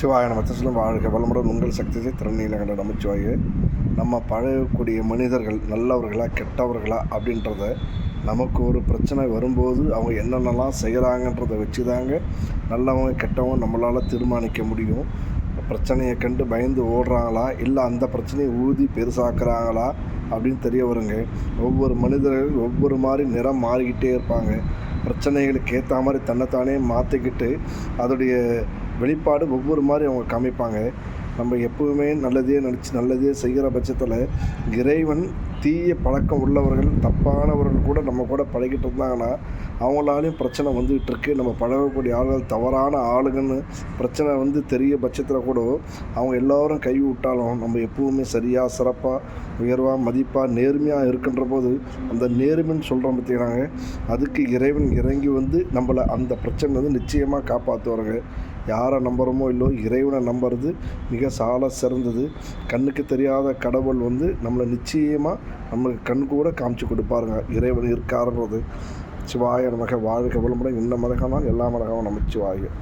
சிவாய நமத்திலும் வாழ்க வளமுடன் உங்கள் சக்தியை திறனியில் கண்ட நமச்சிவாய. நம்ம பழகக்கூடிய மனிதர்கள் நல்லவர்களா கெட்டவர்களா அப்படின்றத நமக்கு ஒரு பிரச்சனை வரும்போது அவங்க என்னென்னலாம் செய்கிறாங்கன்றதை வச்சு தாங்க நல்லவங்க கெட்டவங்க நம்மளால் தீர்மானிக்க முடியும். பிரச்சனையை கண்டு பயந்து ஓடுறாங்களா? இல்லை அந்த பிரச்சனையை ஊதி பெருசாக்குறாங்களா? அப்படின்னு தெரிய வருங்க. ஒவ்வொரு மனிதர்கள் ஒவ்வொரு மாதிரி நிறம் மாறிக்கிட்டே இருப்பாங்க. பிரச்சனைகளுக்கு ஏற்ற மாதிரி தன்னைத்தானே மாற்றிக்கிட்டு அதோடைய வெளிப்பாடு ஒவ்வொரு மாதிரி அவங்க காமிப்பாங்க. நம்ம எப்பவுமே நல்லதே நினச்சி நல்லதே செய்கிற பட்சத்தில் இறைவன் தீய பழக்கம் உள்ளவர்கள் தப்பானவர்கள் கூட நம்ம கூட பழகிட்டு இருந்தாங்கன்னா அவங்களாலையும் பிரச்சனை வந்துகிட்டு இருக்கு. நம்ம பழகக்கூடிய ஆளுகள் தவறான ஆளுங்கன்னு பிரச்சனை வந்து தெரிய பட்சத்தில் கூட அவங்க எல்லோரும் கை விட்டாலும் நம்ம எப்பவுமே சரியாக சிறப்பாக உயர்வாக மதிப்பாக நேர்மையாக இருக்கின்ற போது அந்த நேர்மைன்னு சொல்கிறோம் பார்த்தீங்கன்னாங்க அதுக்கு இறைவன் இறங்கி வந்து நம்மளை அந்த பிரச்சனை வந்து நிச்சயமாக காப்பாற்றுவாருங்க யாரை நம்புகிறோமோ இல்லோ இறைவனை நம்புறது மிக சால சிறந்தது. கண்ணுக்கு தெரியாத கடவுள் வந்து நம்மளை நிச்சயமாக நம்மளுக்கு கண் கூட காமிச்சு கொடுப்பாருங்க. இறைவன் இருக்காருன்றது. சிவாய நமக வாழ்க வளமுடன். இன்ன மலகனால் எல்லா மலகவும் நமச்சிவாயும்